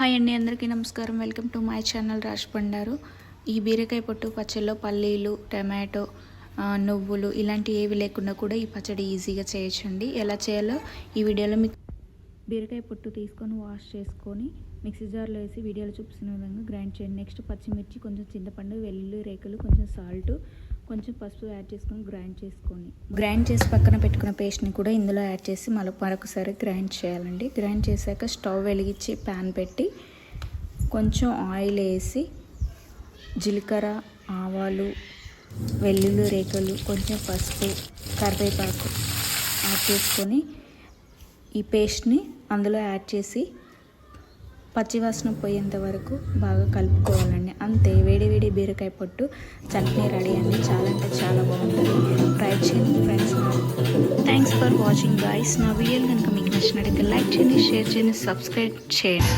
Hi అండి అందరికీ నమస్కారం. Welcome to my channel Raj పండారు ఈ బీరకాయ పొట్టు పచ్చడిలో పల్లీలు టమాటో నువ్వులు ఇలాంటి ఏవి లేకుండా కూడా ఈ పచ్చడి ఈజీగా చేయొచ్చండి. ఎలా చేయాలో ఈ వీడియోలో మీకు బీరకాయ పొట్టు తీసుకొని వాష్ చేసుకొని మిక్సీ జార్లో వేసి వీడియోలో చూపిస్తున్న విధంగా గ్రైండ్ చేయండి. నెక్స్ట్ పచ్చిమిర్చి కొంచెం చింతపండు వెల్లుల్లి రేకులు కొంచెం సాల్ట్ కొంచెం పసుపు యాడ్ చేసుకొని గ్రైండ్ చేసుకొని గ్రైండ్ చేసి పక్కన పెట్టుకున్న పేస్ట్ని కూడా ఇందులో యాడ్ చేసి మళ్ళీ మరొకసారి గ్రైండ్ చేయాలండి. గ్రైండ్ చేశాక స్టవ్ వెలిగించి ప్యాన్ పెట్టి కొంచెం ఆయిల్ వేసి జీలకర్ర ఆవాలు వెల్లుల్లి రేకులు కొంచెం పసుపు కరివేపాకు యాడ్ చేసుకొని ఈ పేస్ట్ని అందులో యాడ్ చేసి పచ్చివాసన పోయేంత వరకు బాగా కలుపుకోవాలండి. అంతే వేడి వేడి బీరకాయ పొట్టు చట్నీ రెడీ అండి. చాలా అంటే చాలా బాగుంటుంది. ట్రై చేయండి friends thanks for watching guys నా వీడియోలు కనుక మీకు నచ్చినట్టయితే లైక్ చేయండి షేర్ చేయండి సబ్స్క్రైబ్ చేయండి.